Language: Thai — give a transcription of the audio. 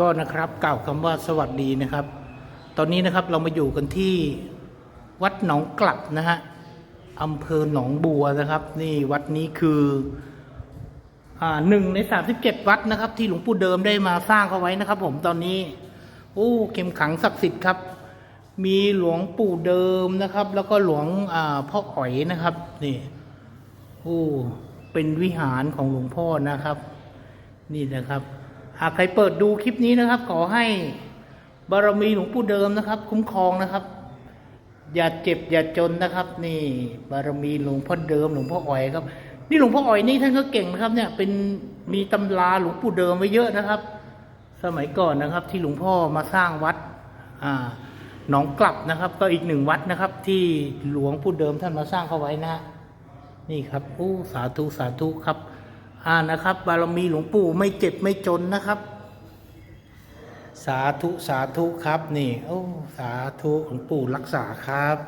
ก็นะครับกล่าวคำว่าสวัสดีนะครับ ตอนนี้นะครับเรามาอยู่กันที่วัดหนองกลับนะฮะอำเภอหนองบัวนะครับ นี่วัดนี้คืออ่าหนึ่งในสามสิบเจ็ดวัดนะครับ ที่หลวงปู่เดิมได้มาสร้างเขาไว้นะครับ ผมตอนนี้ โอ้เข้มขังศักดิ์สิทธิ์ครับ มีหลวงปู่เดิมนะครับ แล้วก็หลวงอ่าพ่ออ๋อยนะครับนี่โอ้เป็นวิหารของหลวงพ่อนะครับ นี่นะครับ หากใครเปิดดูคลิปนี้นะครับ ขอให้บารมีหลวงปู่เดิมนะครับ คุ้มครองนะครับ อย่าเจ็บอย่าจนนะครับ นี่ บารมีหลวงพ่อเดิมหลวงพ่ออ๋อยครับ นี่หลวงพ่ออ๋อยนี่ท่านก็เก่งนะครับ เนี่ยเป็นมีตำราหลวงปู่เดิมไว้เยอะนะครับ สมัยก่อนนะครับ ที่หลวงพ่อมาสร้างวัด อ่าหนองกลับนะครับ ก็อีกหนึ่งวัดนะครับ ที่หลวงปู่เดิมท่านมาสร้างเขาไว้นะฮะนี่ครับโอ้สาธุสาธุครับ อ่านะครับ บารมีหลวงปู่ไม่เจ็บไม่จนนะครับ สาธุสาธุครับนี่โอ้สาธุหลวงปู่รักษาครับ